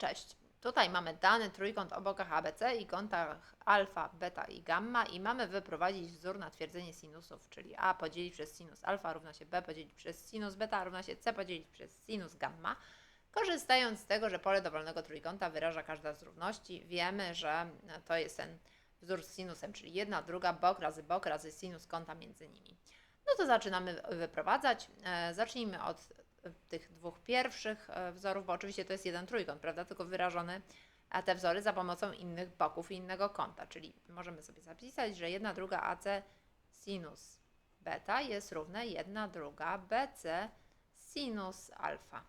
Cześć. Tutaj mamy dany trójkąt o bokach ABC i kątach alfa, beta i gamma i mamy wyprowadzić wzór na twierdzenie sinusów, czyli A podzielić przez sinus alfa równa się B podzielić przez sinus beta równa się C podzielić przez sinus gamma. Korzystając z tego, że pole dowolnego trójkąta wyraża każda z równości, wiemy, że to jest ten wzór z sinusem, czyli jedna, druga, bok razy bok razy sinus kąta między nimi. No to zaczynamy wyprowadzać. E, Zacznijmy od tych dwóch pierwszych e, wzorów, bo oczywiście to jest jeden trójkąt, prawda? Tylko wyrażony a te wzory za pomocą innych boków i innego kąta. Czyli możemy sobie zapisać, że jedna druga AC sinus beta jest równe jedna druga BC sinus alfa.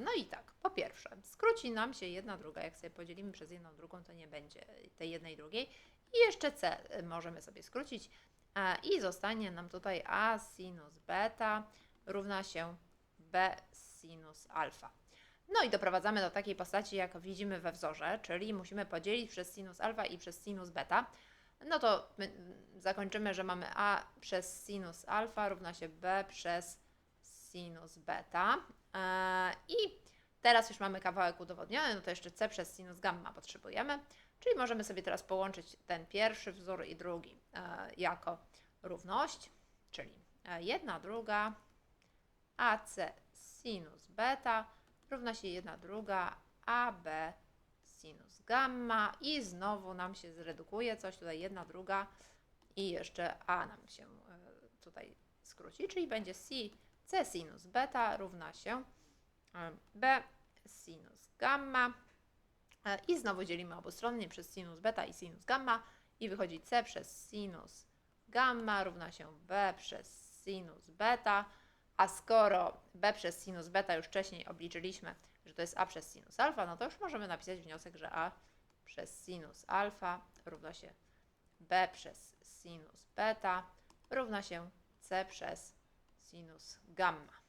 No i tak, po pierwsze, skróci nam się jedna druga, jak sobie podzielimy przez jedną drugą, to nie będzie tej jednej drugiej. I jeszcze C y, możemy sobie skrócić i zostanie nam tutaj A sinus beta równa się B sinus alfa. No i doprowadzamy do takiej postaci, jak widzimy we wzorze, czyli musimy podzielić przez sinus alfa i przez sinus beta. No to mm, zakończymy, że mamy A przez sinus alfa równa się B przez sinus beta. Eee, I teraz już mamy kawałek udowodniony, no to jeszcze C przez sinus gamma potrzebujemy. Czyli możemy sobie teraz połączyć ten pierwszy wzór i drugi e, jako równość, czyli e, jedna druga AC sinus beta równa się jedna druga AB sinus gamma i znowu nam się zredukuje coś tutaj jedna druga i jeszcze A nam się e, tutaj skróci, czyli będzie C, C sinus beta równa się e, B sinus gamma E, i znowu dzielimy obustronnie przez sinus beta i sinus gamma i wychodzi C przez sinus gamma równa się B przez sinus beta, a skoro B przez sinus beta już wcześniej obliczyliśmy, że to jest A przez sinus alfa, no to już możemy napisać wniosek, że A przez sinus alfa równa się B przez sinus beta równa się C przez sinus gamma.